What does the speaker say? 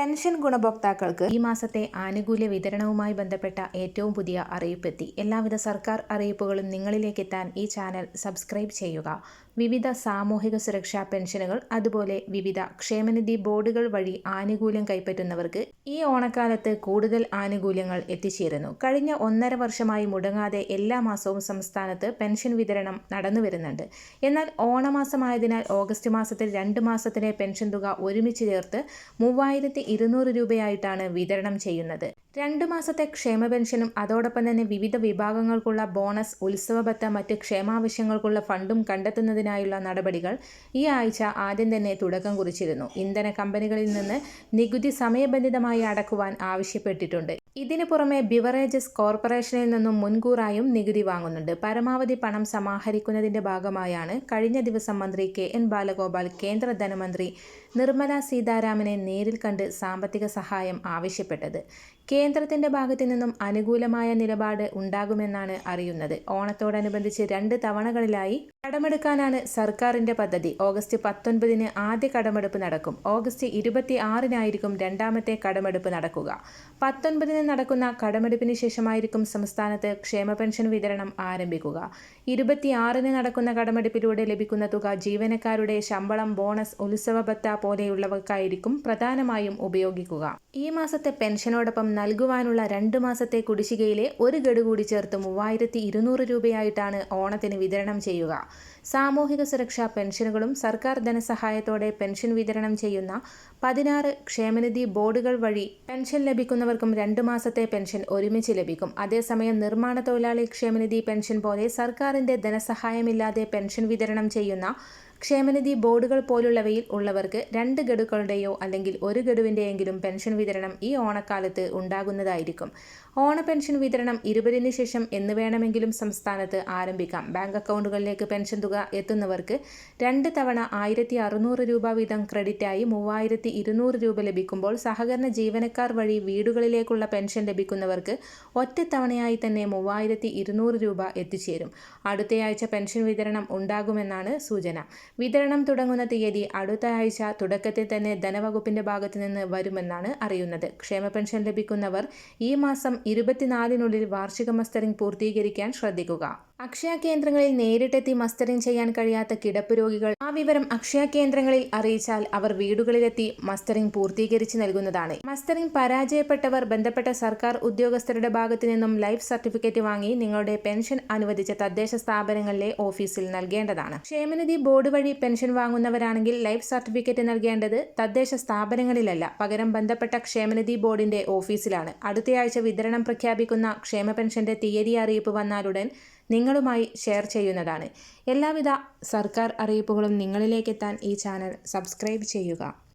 Pension ഗുണഭോക്താക്കൾക്ക് ഈ മാസത്തെ ആനുകൂല്യ വിതരണവുമായി ബന്ധപ്പെട്ട ഏറ്റവും പുതിയ അറിയിപ്പെത്തി. എല്ലാവിധ സർക്കാർ അറിയിപ്പുകളും നിങ്ങളിലേക്ക് എത്താൻ ഈ ചാനൽ സബ്സ്ക്രൈബ് ചെയ്യുക. വിവിധ സാമൂഹിക സുരക്ഷാ പെൻഷനുകൾ അതുപോലെ വിവിധ ക്ഷേമനിധി ബോർഡുകൾ വഴി ആനുകൂല്യം കൈപ്പറ്റുന്നവർക്ക് ഈ ഓണക്കാലത്ത് കൂടുതൽ ആനുകൂല്യങ്ങൾ എത്തിച്ചേരുന്നു. കഴിഞ്ഞ ഒന്നര വർഷമായി മുടങ്ങാതെ എല്ലാ മാസവും സംസ്ഥാനത്ത് പെൻഷൻ വിതരണം നടന്നു വരുന്നുണ്ട് എന്നാൽ ഓണമാസമായതിനാൽ ഓഗസ്റ്റ് മാസത്തിൽ രണ്ട് മാസത്തിലെ പെൻഷൻ തുക ഒരുമിച്ച് ചേർത്ത് മൂവായിരത്തി ഇരുന്നൂറ് രൂപയായിട്ടാണ് വിതരണം ചെയ്യുന്നത്. രണ്ടു മാസത്തെ ക്ഷേമ പെൻഷനും അതോടൊപ്പം തന്നെ വിവിധ വിഭാഗങ്ങൾക്കുള്ള ബോണസ് ഉത്സവബത്ത മറ്റ് ക്ഷേമാവശ്യങ്ങൾക്കുള്ള ഫണ്ടും കണ്ടെത്തുന്നതിനായുള്ള നടപടികൾ ഈ ആഴ്ച ആദ്യം തന്നെ തുടക്കം കുറിച്ചിരുന്നു. ഇന്ധന കമ്പനികളിൽ നിന്ന് നികുതി സമയബന്ധിതമായി അടക്കുവാൻ ആവശ്യപ്പെട്ടിട്ടുണ്ട്. ഇതിനു പുറമെ ബിവറേജസ് കോർപ്പറേഷനിൽ നിന്നും മുൻകൂറായും നികുതി വാങ്ങുന്നുണ്ട്. പരമാവധി പണം സമാഹരിക്കുന്നതിന്റെ ഭാഗമായാണ് കഴിഞ്ഞ ദിവസം മന്ത്രി കെ എൻ ബാലഗോപാൽ കേന്ദ്ര ധനമന്ത്രി നിർമ്മല സീതാരാമനെ നേരിൽ കണ്ട് സാമ്പത്തിക സഹായം ആവശ്യപ്പെട്ടത്. കേന്ദ്രത്തിന്റെ ഭാഗത്തു നിന്നും അനുകൂലമായ നിലപാട് ഉണ്ടാകുമെന്നാണ് അറിയുന്നത്. ഓണത്തോടനുബന്ധിച്ച് രണ്ട് തവണകളിലായി കടമെടുക്കാനാണ് സർക്കാരിന്റെ പദ്ധതി. ഓഗസ്റ്റ് പത്തൊൻപതിന് ആദ്യ കടമെടുപ്പ് നടക്കും. ഓഗസ്റ്റ് ഇരുപത്തി ആറിനായിരിക്കും രണ്ടാമത്തെ കടമെടുപ്പ് നടക്കുക. പത്തൊൻപതിന് നടക്കുന്ന കടമെടുപ്പിന് ശേഷമായിരിക്കും സംസ്ഥാനത്ത് ക്ഷേമ പെൻഷൻ വിതരണം ആരംഭിക്കുക. ഇരുപത്തിയാറിന് നടക്കുന്ന കടമെടുപ്പിലൂടെ ലഭിക്കുന്ന തുക ജീവനക്കാരുടെ ശമ്പളം ബോണസ് ഉത്സവ ഭത്ത പോലെയുള്ളവർക്കായിരിക്കും പ്രധാനമായും ഉപയോഗിക്കുക. ഈ മാസത്തെ പെൻഷനോടൊപ്പം നൽകുവാനുള്ള രണ്ട് മാസത്തെ കുടിശ്ശികയിലെ ഒരു ഗഡു കൂടി ചേർത്ത് മൂവായിരത്തി ഇരുന്നൂറ് രൂപയായിട്ടാണ് ഓണത്തിന് വിതരണം ചെയ്യുക. സാമൂഹിക സുരക്ഷാ പെൻഷനുകളും സർക്കാർ ധനസഹായത്തോടെ പെൻഷൻ വിതരണം ചെയ്യുന്ന പതിനാറ് ക്ഷേമനിധി ബോർഡുകൾ വഴി പെൻഷൻ ലഭിക്കുന്നവർക്കും രണ്ട് മാസത്തെ പെൻഷൻ ഒരുമിച്ച് ലഭിക്കും. അതേസമയം നിർമ്മാണ തൊഴിലാളി ക്ഷേമനിധി പെൻഷൻ പോലെ സർക്കാരിന്റെ ധനസഹായമില്ലാതെ പെൻഷൻ വിതരണം ചെയ്യുന്ന ക്ഷേമനിധി ബോർഡുകൾ പോലുള്ളവയിൽ ഉള്ളവർക്ക് രണ്ട് ഗഡുക്കളുടെയോ അല്ലെങ്കിൽ ഒരു ഗഡുവിന്റെയെങ്കിലും പെൻഷൻ വിതരണം ഈ ഓണക്കാലത്ത് ഉണ്ടാകുന്നതായിരിക്കും. ഓണ പെൻഷൻ വിതരണം ഇരുപതിന് ശേഷം എന്ന് വേണമെങ്കിലും സംസ്ഥാനത്ത് ആരംഭിക്കാം. ബാങ്ക് അക്കൗണ്ടുകളിലേക്ക് പെൻഷൻ തുക എത്തുന്നവർക്ക് രണ്ട് തവണ ആയിരത്തി അറുന്നൂറ് രൂപ വീതം ക്രെഡിറ്റായി മൂവായിരത്തി ഇരുന്നൂറ് രൂപ ലഭിക്കുമ്പോൾ സഹകരണ ജീവനക്കാർ വഴി വീടുകളിലേക്കുള്ള പെൻഷൻ ലഭിക്കുന്നവർക്ക് ഒറ്റത്തവണയായി തന്നെ മൂവായിരത്തി ഇരുന്നൂറ് രൂപ എത്തിച്ചേരും. അടുത്തയാഴ്ച പെൻഷൻ വിതരണം ഉണ്ടാകുമെന്നാണ് സൂചന. വിതരണം തുടങ്ങുന്ന തീയതി അടുത്ത ആഴ്ച തുടക്കത്തിൽ തന്നെ ധനവകുപ്പിന്റെ ഭാഗത്തു നിന്ന് വരുമെന്നാണ് അറിയുന്നത്. ക്ഷേമ പെൻഷൻ ലഭിക്കുന്നവർ ഈ മാസം ഇരുപത്തിനാലിനുള്ളിൽ വാർഷിക മസ്തറിംഗ് പൂർത്തീകരിക്കാൻ ശ്രദ്ധിക്കുക. അക്ഷയ കേന്ദ്രങ്ങളിൽ നേരിട്ടെത്തി മസ്റ്ററിംഗ് ചെയ്യാൻ കഴിയാത്ത കിടപ്പ് രോഗികൾ. ആ വിവരം അക്ഷയ കേന്ദ്രങ്ങളിൽ അറിയിച്ചാൽ അവർ വീടുകളിലെത്തി മസ്റ്ററിംഗ് പൂർത്തീകരിച്ച് നൽകുന്നതാണ്. മസ്റ്ററിംഗ് പരാജയപ്പെട്ടവർ ബന്ധപ്പെട്ട സർക്കാർ ഉദ്യോഗസ്ഥരുടെ ഭാഗത്തു നിന്നും ലൈഫ് സർട്ടിഫിക്കറ്റ് വാങ്ങി നിങ്ങളുടെ പെൻഷൻ അനുവദിച്ച തദ്ദേശ സ്ഥാപനങ്ങളിലെ ഓഫീസിൽ നൽകേണ്ടതാണ്. ക്ഷേമനിധി ബോർഡ് വഴി പെൻഷൻ വാങ്ങുന്നവരാണെങ്കിൽ ലൈഫ് സർട്ടിഫിക്കറ്റ് നൽകേണ്ടത് തദ്ദേശ സ്ഥാപനങ്ങളിലല്ല പകരം ബന്ധപ്പെട്ട ക്ഷേമനിധി ബോർഡിന്റെ ഓഫീസിലാണ്. അടുത്തയാഴ്ച വിതരണം പ്രഖ്യാപിക്കുന്ന ക്ഷേമ പെൻഷന്റെ തീയതി അറിയിപ്പ് വന്നാലുടൻ നിങ്ങളുമായി ഷെയർ ചെയ്യുന്നതാണ്. എല്ലാവിധ സർക്കാർ അറിയിപ്പുകളും നിങ്ങളിലേക്കെത്താൻ ഈ ചാനൽ സബ്സ്ക്രൈബ് ചെയ്യുക.